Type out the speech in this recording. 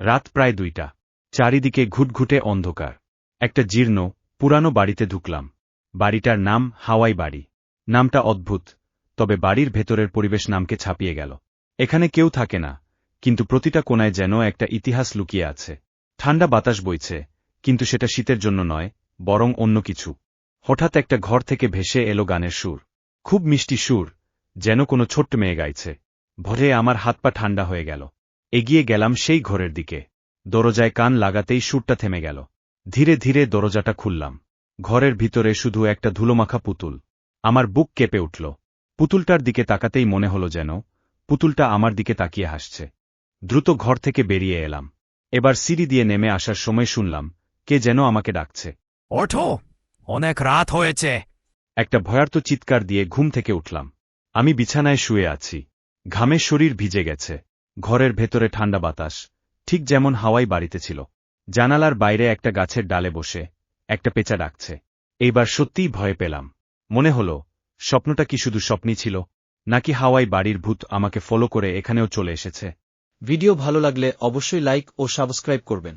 রাত প্রায় দুইটা। চারিদিকে ঘুটঘুটে অন্ধকার। একটা জীর্ণ, পুরানো বাড়িতে ঢুকলাম। বাড়িটার নাম হাওয়াই বাড়ি। নামটা অদ্ভুত, তবে বাড়ির ভেতরের পরিবেশ নামকে ছাপিয়ে গেল। এখানে কেউ থাকে না, কিন্তু প্রতিটা কোনায় যেন একটা ইতিহাস লুকিয়ে আছে। ঠান্ডা বাতাস বইছে, কিন্তু সেটা শীতের জন্য নয়, বরং অন্য কিছু। হঠাৎ একটা ঘর থেকে ভেসে এলো গানের সুর। খুব মিষ্টি সুর, যেন কোনো ছোট্ট মেয়ে গাইছে। ভরে আমার হাত পা ঠান্ডা হয়ে গেল। এগিয়ে গেলাম সেই ঘরের দিকে। দরজায় কান লাগাতেই সুরটা থেমে গেল। ধীরে ধীরে দরজাটা খুললাম। ঘরের ভিতরে শুধু একটা ধুলোমাখা পুতুল। আমার বুক কেঁপে উঠল। পুতুলটার দিকে তাকাতেই মনে হল যেন পুতুলটা আমার দিকে তাকিয়ে হাসছে। দ্রুত ঘর থেকে বেরিয়ে এলাম। এবার সিঁড়ি দিয়ে নেমে আসার সময় শুনলাম কে যেন আমাকে ডাকছে। ওঠো! অনেক রাত হয়েছে। একটা ভয়ার্ত চিৎকার দিয়ে ঘুম থেকে উঠলাম। আমি বিছানায় শুয়ে আছি। ঘামে শরীর ভিজে গেছে। ঘরের ভেতরে ঠান্ডা বাতাস, ঠিক যেমন হাওয়াই বাড়িতে ছিল। জানালার বাইরে একটা গাছের ডালে বসে একটা পেঁচা ডাকছে। এইবার সত্যিই ভয় পেলাম। মনে হল, স্বপ্নটা কি শুধু স্বপ্নই ছিল, নাকি হাওয়াই বাড়ির ভূত আমাকে ফলো করে এখানেও চলে এসেছে। ভিডিও ভালো লাগলে অবশ্যই লাইক ও সাবস্ক্রাইব করবেন।